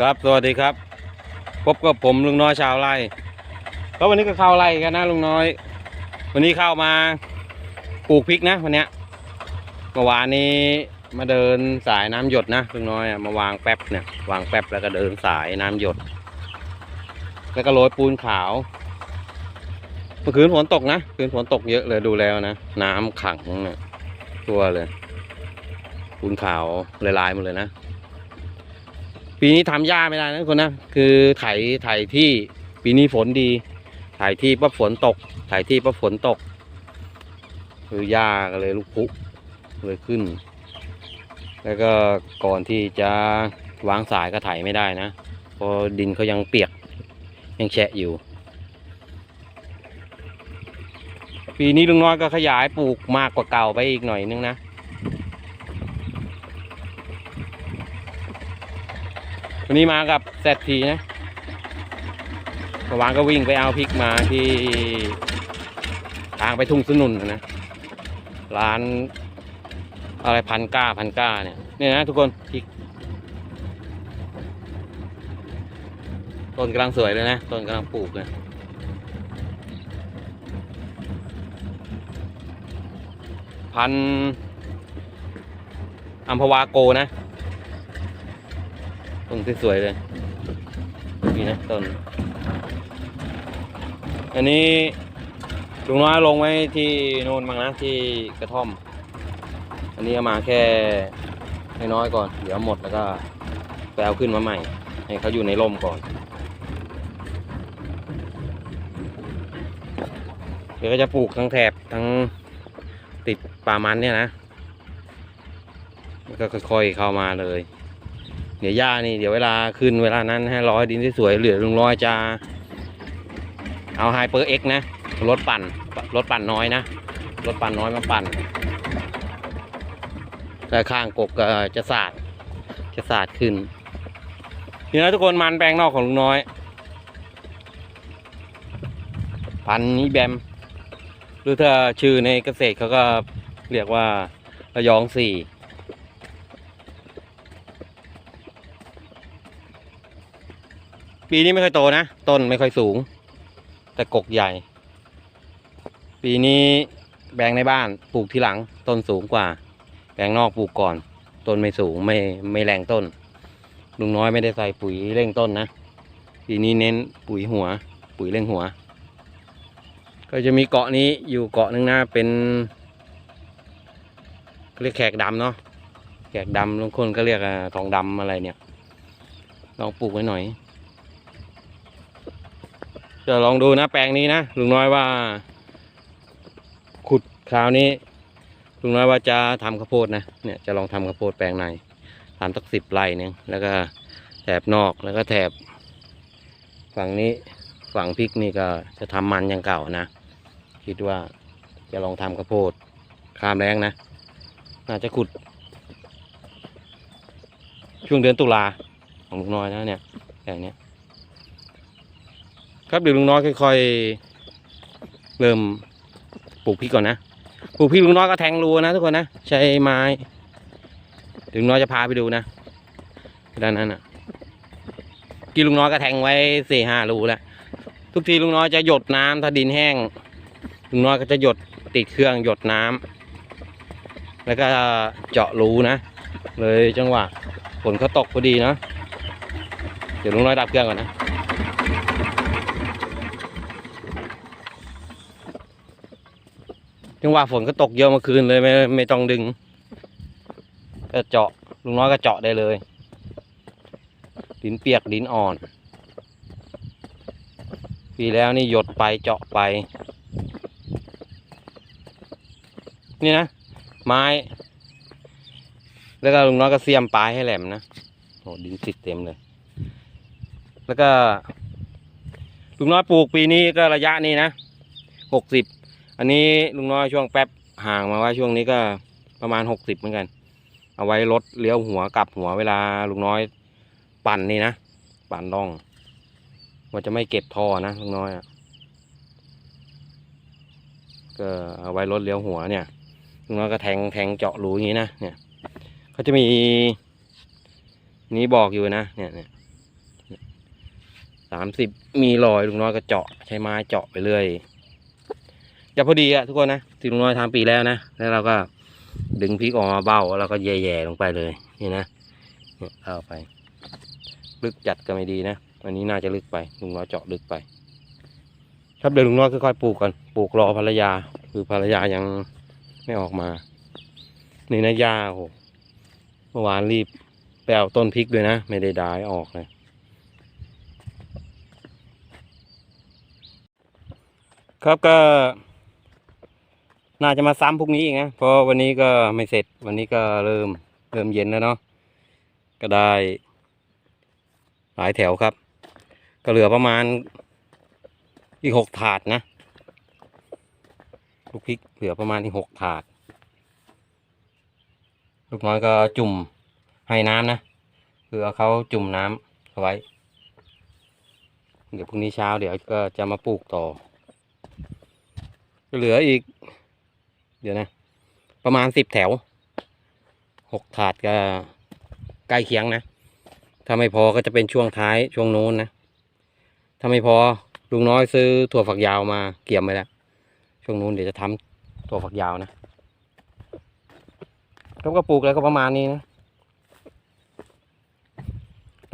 ครับสวัสดีครับ พบกับผมลุงน้อยชาวไร่ก็วันนี้ก็เข้าไร่กันนะลุงน้อย วันนี้เข้ามาปลูกพริกนะวันเนี้ยเมื่อวานนี้มาเดินสายน้ำหยดนะลุงน้อยมาวางแป๊บเนี่ยวางแป๊บแล้วก็เดินสายน้ำหยด แล้วก็โรยปูนขาวเมื่อคืนฝนตกนะคืนฝนตกเยอะเลยดูแล้วนะน้ำขังเนี่ยทั่วเลยปูนขาวละลายหมดเลยนะ ปีนี้ทำหญ้าไม่ได้นะคนนะคือไถไถที่ปีนี้ฝนดีไถที่ปั๊บฝนตกไถที่ปั๊บฝนตก คือหญ้าก็เลยลุกพุเลยขึ้น แล้วก็ก่อนที่จะวางสายก็ไถไม่ได้นะเพราะดินเขายังเปียกยังแฉะอยู่ ปีนี้ลุงน้อยก็ขยายปลูกมากกว่าเก่าไปอีกหน่อยนึงนะ วันนี้มากับแซดทีนะเมื่อวานก็วิ่งไปเอาพริกมาที่ทางไปทุ่งสนุนนะ ร้านอะไรพันก้าพันก้าเนี่ยเนี่ยนะทุกคนพริกต้นกำลังสวยเลยนะต้นกำลังปลูกเนะพันอัมพวาโกนะ ต้นสวยๆเลยนี่นะต้น อันนี้ลุงน้อยลงไว้ที่โน่นบ้างนะที่กระท่อม อันนี้เอามาแค่ให้น้อยก่อน เดี๋ยวหมดแล้วก็ไปเอาขึ้นมาใหม่ ให้เขาอยู่ในร่มก่อน เดี๋ยวก็จะปลูกทั้งแถบทั้งติดป่ามันเนี่ยนะแล้วก็ค่อยๆเข้ามาเลย เดี๋ยวหญ้านี่เดี๋ยวเวลาขึ้นเวลานั้นให้ร้อยดินที่สวยเหลือลุงร้อยจะเอาไฮเปอร์เอ็กนะรถปั่นรถปั่นน้อยนะรถปั่นน้อยมาปั่นแต่ข้างกกก็จะสาดจะสาดขึ้นนี่นะทุกคนมันแปลงนอกของลุงน้อย พันนี้แบมหรือถ้าชื่อในเกษตรเขาก็เรียกว่าระยองสี่ ปีนี้ไม่ค่อยโตนะ ต้นไม่ค่อยสูง แต่กกใหญ่ ปีนี้แบงในบ้านปลูกทีหลัง ต้นสูงกว่า แบงนอกปลูกก่อน ต้นไม่สูงไม่ไม่แรงต้น ลุงน้อยไม่ได้ใส่ปุ๋ยเร่งต้นนะ ปีนี้เน้นปุ๋ยหัว ปุ๋ยเร่งหัว ก็จะมีเกาะนี้อยู่เกาะหนึ่งนะเป็นเรียกแขกดำเนาะแขกดำบางคนก็เรียกทองดำอะไรเนี่ยลองปลูกไว้หน่อย จะลองดูนะแปลงนี้นะลุงน้อยว่า ขุดคราวนี้ลุงน้อยว่าจะทำข้าวโพดนะเนี่ยจะลองทำข้าวโพดแปลงในทำสักสิบไร่เนี่ยแล้วก็แถบนอกแล้วก็แถบ ฝั่งนี้ฝั่งพริกนี่ก็จะทำมันอย่างเก่านะ คิดว่าจะลองทำข้าวโพดข้ามแรงนะน่าจะขุด ช่วงเดือนตุลาของลุงน้อยนะเนี่ยแปลงเนี้ย ครับเดี๋ยวลุงน้อยค่อยๆเริ่มปลูกพริกก่อนนะปลูกพริกลุงน้อยก็แทงรูนะทุกคนนะใช้ไม้ลุงน้อยจะพาไปดูนะด้านนั้นอะกี่ลุงน้อยก็แทงไว้สี่ห้ารูแล้วทุกทีลุงน้อยจะหยดน้ำถ้าดินแห้งลุงน้อยก็จะหยดติดเครื่องหยดน้ำแล้วก็เจาะรูนะ เลยจังหวะฝนเขาตกพอดีเนาะเดี๋ยวลุงน้อยดับเครื่องก่อนนะ จังหวะฝนก็ตกเยอะเมื่อคืนเลยไม่ไม่ต้องดึงก็เจาะลุงน้อยก็เจาะได้เลยดินเปียกดินอ่อน ปีแล้วนี่หยดไปเจาะไป นี่นะ ไม้ แล้วก็ลุงน้อยก็เสียมปลายให้แหลมนะโหดินติดเต็มเลย แล้วก็ลุงน้อยปลูกปีนี้ก็ระยะนี้นะหกสิบ อันนี้ลุงน้อยช่วงแป๊บห่างมาว่าช่วงนี้ก็ประมาณหกสิบเหมือนกัน เอาไว้รถเลี้ยวหัวกลับหัวเวลาลุงน้อยปั่นนี่นะ ปั่นล่องมันจะไม่เก็บท่อนะลุงน้อยก็เอาไว้รถเลี้ยวหัวเนี่ยลุงน้อยก็แทงแทงเจาะรูอย่างนี้นะเนี่ยเขาจะมีนี้บอกอยู่นะเนี่ยเนี่ยสามสิบมีรอยลุงน้อยก็เจาะใช้ไม้เจาะไปเรื่อย จะพอดีอะทุกคนนะที่ลุงน้อยทำปีแล้วนะแล้วเราก็ดึงพริกออกมาเบ้าแล้วก็แย่ๆลงไปเลยนี่นะเอาไป ลึกจัดก็ไม่ดีนะอันนี้น่าจะลึกไปลุงน้อยเจาะลึกไป ครับเดี๋ยวลุงน้อยค่อยๆปลูกก่อนปลูกรอภรรยา คือภรรยายังไม่ออกมานี่นะยาโอ้โหเมื่อวานรีบไปเอาต้นพริกด้วยนะ ไม่ได้ดายออกเลยครับก็ น่าจะมาซ้ำพรุ่งนี้อีกนะเพราะวันนี้ก็ไม่เสร็จวันนี้ก็เริ่มเริ่มเย็นแล้วเนาะก็ได้ หลายแถวครับ ก็เหลือประมาณอีกหกถาดนะลูกพริกเหลือประมาณอีกหกถาด ลูกน้อยก็จุ่มให้น้ำนะคือเอาเขาจุ่มน้ำเอาไว้ เดี๋ยวพรุ่งนี้เช้าเดี๋ยวก็จะมาปลูกต่อ เหลืออีก เดี๋ยวนะ ประมาณสิบแถวหกถาดก็ใกล้เคียงนะ ถ้าไม่พอก็จะเป็นช่วงท้ายช่วงโน้นนะ ถ้าไม่พอลุงน้อยซื้อถั่วฝักยาวมาเกี่ยมไว้แล้ว ช่วงนู้นเดี๋ยวจะทำถั่วฝักยาวนะแล้วก็ปลูกแล้วก็ประมาณนี้นะ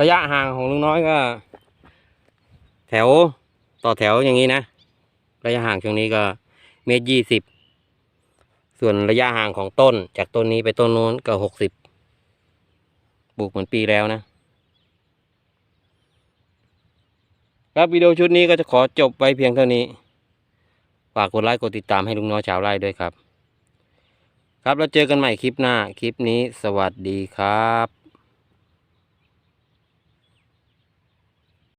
ระยะห่างของลุงน้อยก็ แถวต่อแถวอย่างนี้นะ ระยะห่างช่วงนี้ก็เมตรยี่สิบ ส่วนระยะห่างของต้นจากต้นนี้ไปต้นนู้นก็หกสิบปลูกเหมือนปีแล้วนะ ครับวิดีโอชุดนี้ก็จะขอจบไว้เพียงเท่านี้ ฝากกดไลค์กดติดตามให้ลุงน้อยชาวไร่ด้วยครับ ครับแล้วเจอกันใหม่คลิปหน้า คลิปนี้สวัสดีครับ